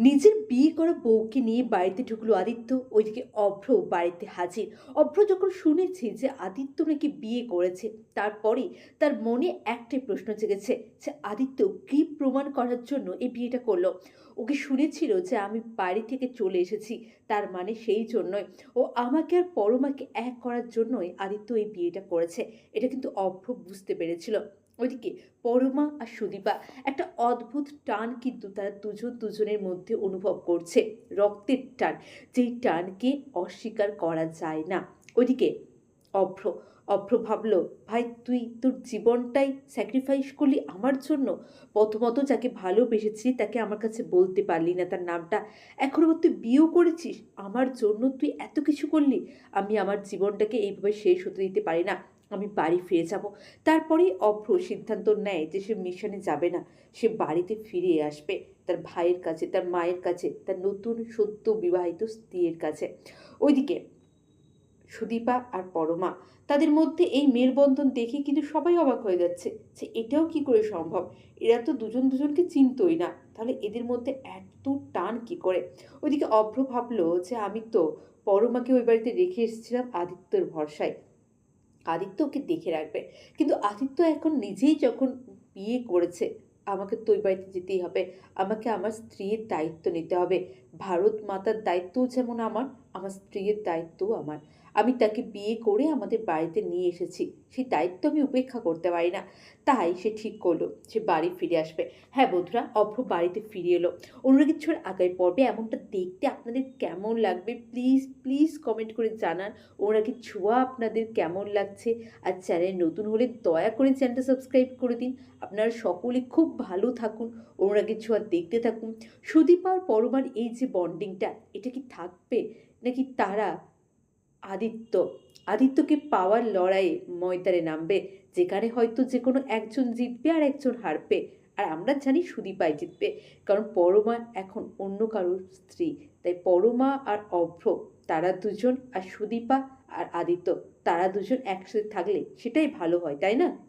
নিজের বিয়ে করা বউকে নিয়ে বাড়িতে ঢুকলো আদিত্য। ওইদিকে অভ্র বাড়িতে হাজির। অভ্র যখন শুনেছে যে আদিত্য নাকি বিয়ে করেছে তারপরে তার মনে একটাই প্রশ্ন জেগেছে যে আদিত্য কী প্রমাণ করার জন্য এই বিয়েটা করল? ওকে শুনেছিল যে আমি বাড়ি থেকে চলে এসেছি, তার মানে সেই জন্যই। ও আমাকে আর পরমাকে এক করার জন্যই আদিত্য এই বিয়েটা করেছে। এটা কিন্তু অভ্র বুঝতে পেরেছিল। ওইদিকে পরমা আর সুদীপা একটা অদ্ভুত টান কিন্তু তারা দুজন দুজনের মধ্যে অনুভব করছে। রক্তের টান, যেই টানকে অস্বীকার করা যায় না। ওইদিকে অভ্র অভ্র ভাবল, ভাই, তুই তোর জীবনটাই স্যাক্রিফাইস করলি আমার জন্য? প্রথমত যাকে ভালোবেসেছিলি তাকে আমার কাছে বলতে পারলি না তার নামটা। এখনও তুই বিয়েও করেছিস? আমার জন্য তুই এত কিছু করলি? আমি আমার জীবনটাকে এইভাবে শেষ হতে দিতে পারি না। আমি বাড়ি ফিরে যাব। তারপরেই অভ্র সিদ্ধান্ত নেয় যে সে মিশনে যাবে না। সে বাড়িতে ফিরে আসবে তার ভাইয়ের কাছে, তার মায়ের কাছে, তার নতুন সদ্য বিবাহিত স্ত্রীর কাছে। ওইদিকে সুদীপা আর পরমা তাদের মধ্যে এই মেলবন্ধন দেখে কিন্তু সবাই অবাক হয়ে যাচ্ছে যে এটাও কি করে সম্ভব? এরা তো দুজন দুজনকে চিনতই না। তাহলে এদের মধ্যে এত টান কি করে? ওইদিকে অভ্র ভাবলো যে আমি তো পরমাকে ওই বাড়িতে রেখে এসেছিলাম আদিত্যর ভরসায়। আদিত্য ওকে দেখে রাখবে। কিন্তু আদিত্য এখন নিজেই যখন বিয়ে করেছে, আমাকে তো ওই বাড়িতে যেতেই হবে। আমাকে আমার স্ত্রীর দায়িত্ব নিতে হবে। ভারত মাতার দায়িত্বও যেমন আমার আমার স্ত্রীর দায়িত্বও আমার। আমি তাকে বিয়ে করে আমাদের বাড়িতে নিয়ে এসেছি। সেই দায়িত্ব আমি উপেক্ষা করতে পারি না। তাই সে ঠিক করল, সে বাড়ি ফিরে আসবে। হ্যাঁ বন্ধুরা, অভ্র বাড়িতে ফিরে এলো। অনুরাগের ছোঁয়ার আগামী পর্বে এমনটা দেখতে আপনাদের কেমন লাগবে? প্লিজ প্লিজ কমেন্ট করে জানান। অনুরাগের ছোঁয়া আপনাদের কেমন লাগছে? আর চ্যানেল নতুন হলে দয়া করে চ্যানেলটা সাবস্ক্রাইব করে দিন। আপনারা সকলে খুব ভালো থাকুন অনুরাগের ছোঁয়া দেখতে থাকুন। সুদীপ আর পরমার এই যে বন্ডিংটা এটা কি থাকবে? নাকি তারা আদিত্য। আদিত্যকে পাওয়ার লড়াইয়ে ময়দানে নামবে, যেখানে হয়তো যে কোনো একজন জিতবে আর একজন হারবে। আর আমরা জানি সুদীপাই জিতবে, কারণ পরমা এখন অন্য কারোর স্ত্রী। তাই পরমা আর অভ্র, তারা দুজন আর সুদীপা আর আদিত্য, তারা দুজন একসাথে থাকলে সেটাই ভালো হয়, তাই না?